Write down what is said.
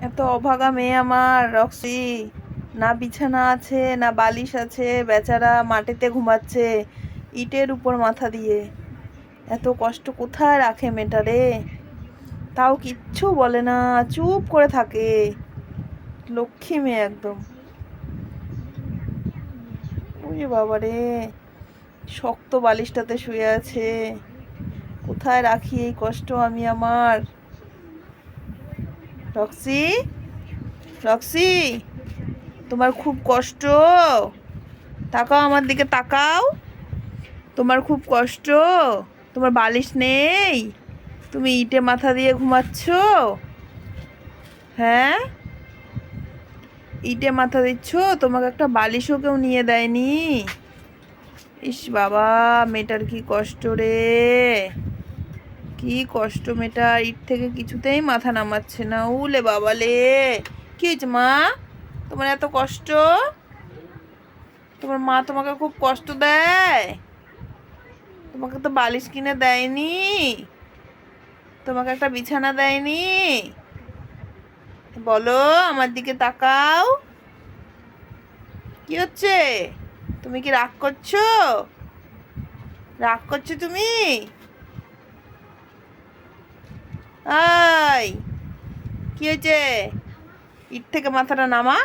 এত অভাগা মেয়ে আমার, রক্সি। না বিছানা আছে, না বালিশ আছে, বেচারা মাটিতে ঘুমাচ্ছে ইটের উপর মাথা দিয়ে। এত কষ্ট কোথায় রাখে মেয়েটা রে? তাও কিচ্ছু বলে না, চুপ করে থাকে। লক্ষ্মী মেয়ে একদম। ওরে বাবা রে, শক্ত বালিশটাতে শুয়ে আছে। কোথায় রাখি এই কষ্ট আমি আমার? রক্সি রক্সি, তোমার খুব কষ্ট। তাকাও আমার দিকে, তাকাও। তোমার খুব কষ্ট। তোমার বালিশ নেই। তুমি ইটে মাথা দিয়ে ঘুমাচ্ছ। হ্যাঁ? ইটে মাথা দিচ্ছ? তোমাকে একটা বালিশও কেউ নিয়ে দেয়নি। ইস বাবা, মেয়েটার কি কষ্ট রে। কি কষ্ট মেটা ইট থেকে কিছুতেই মাথা নামাচ্ছে না। উলে বাবালে, কি হয়েছে মা? তোমার এত কষ্ট? তোমার মা তোমাকে খুব কষ্ট দেয়? তোমাকে তো বালিশ কিনে দেয়নি? তোমাকে একটা বিছানা দেয়নি? বলো, আমার দিকে তাকাও। কি হচ্ছে? তুমি কি রাগ করছ? রাগ করছ তুমি? আই কি হয়েছে? ইট থেকে মাথাটা নামা।